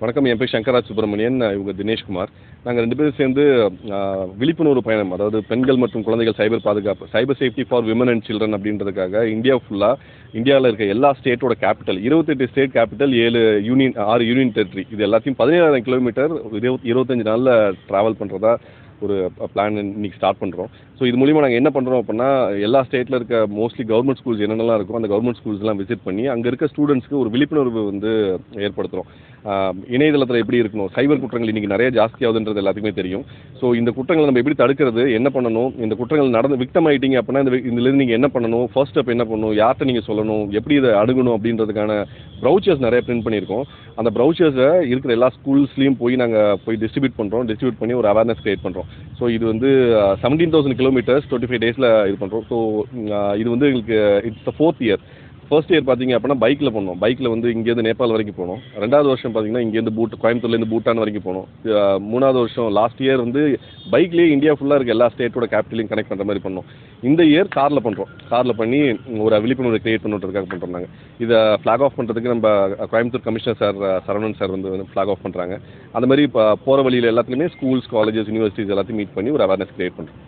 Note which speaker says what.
Speaker 1: வணக்கம் என் பேர் சங்கராஜ் சுப்பிரமணியன் இவங்க தினேஷ்குமார். நாங்கள் ரெண்டு பேரும் சேர்ந்து விழிப்புணர்வு பயணம் அதாவது பெண்கள் மற்றும் குழந்தைகள் சைபர் பாதுகாப்பு cyber safety for women and children அப்படின்றதுக்காக இந்தியா ஃபுல்லாக இந்தியாவில் இருக்க எல்லா ஸ்டேட்டோட கேபிட்டல் இருபத்தெட்டு ஸ்டேட் கேபிட்டல் ஏழு யூனியன் ஆறு யூனியன் டெரிட்டரி இது எல்லாத்தையும் பதினேழாயிரம் கிலோமீட்டர் இருபத்தஞ்சு நாளில் ட்ராவல் பண்ணுறதா ஒரு பிளான் இன்னைக்கு ஸ்டார்ட் பண்ணுறோம் ஸோ இது மூலிமா நாங்கள் என்ன பண்ணுறோம் அப்படின்னா எல்லா ஸ்டேட்டில் இருக்க மோஸ்ட்லி கவர்மெண்ட் ஸ்கூல்ஸ் என்னென்னலாம் இருக்கும் அந்த கவர்மெண்ட் ஸ்கூல்ஸ்லாம் விசிட் பண்ணி அங்கே இருக்க ஸ்டூடெண்ட்ஸ்க்கு ஒரு விழிப்புணர்வு வந்து ஏற்படுத்துகிறோம் இணையதளத்தில் எப்படி இருக்கணும் சைபர் குற்றங்கள் இன்றைக்கி நிறைய ஜாஸ்தியாகுதுன்றது எல்லாத்துக்குமே தெரியும். ஸோ இந்த குற்றங்களை நம்ம எப்படி தடுக்கிறது என்ன பண்ணணும் இந்த குற்றங்கள் நடந்து விக்டம் ஆகிட்டீங்க அப்படின்னா இந்த இதுலேருந்து நீங்கள் என்ன பண்ணணும் ஃபர்ஸ்ட் ஸ்டெப் என்ன பண்ணணும் யார்கிட்ட நீங்கள் சொல்லணும் எப்படி இதை அணுகணும் அப்படின்றதுக்கான ப்ரௌச்சர்ஸ் நிறைய பிரிண்ட் பண்ணியிருக்கோம். அந்த ப்ரௌச்சர்ஸை இருக்கிற எல்லா ஸ்கூல்ஸ்லேயும் போய் நாங்கள் போய் டிஸ்ட்ரிபியூட் பண்ணுறோம் டிஸ்ட்ரிபியூட் பண்ணி ஒரு அவேர்னஸ் கிரியேட் பண்ணுறோம் ஸோ இது வந்து seventeen thousand kilometres twenty five டேஸில் இது பண்ணுறோம் ஸோ இது வந்து எங்களுக்கு it's the fourth year first year பார்த்தீங்க அப்படின்னா பைக்கில் போனோம். பைக்கில் வந்து இங்கேருந்து நேபாள் வரைக்கும் போனோம். ரெண்டாவது வருஷம் பார்த்தீங்கன்னா இங்கேருந்து பூட் கோயம்புத்தூர்லேருந்து பூட்டான் வரைக்கும் போனோம். மூணாவது வருஷம் லாஸ்ட் இயர் வந்து பைக்லேயே இந்தியா ஃபுல்லாக இருக்க எல்லா ஸ்டேட்டோட கேபிட்டலையும் கனெக்ட் பண்ணுற மாதிரி பண்ணோம். இந்த இயர் காரில் பண்ணுறோம் காரில் பண்ணி ஒரு விழிப்புணர்வு கிரியேட் பண்ணுறதுக்காக பண்ணுறோம் நாங்கள் இதை ஃப்ளாக் ஆஃப் பண்ணுறதுக்கு நம்ம Coimbatore commissioner sir Saravanan sir வந்து ஃப்ளாக் ஆஃப் பண்ணுறாங்க அந்த மாதிரி இப்போ போகிற வழியில் எல்லாத்துலேயுமே ஸ்கூல்ஸ் காலேஜஸ் யூனிவர்சிட்டிஸ் எல்லாத்தையும் மீட் பண்ணி ஒரு அவேர்னஸ் கிரியேட் பண்ணுறோம்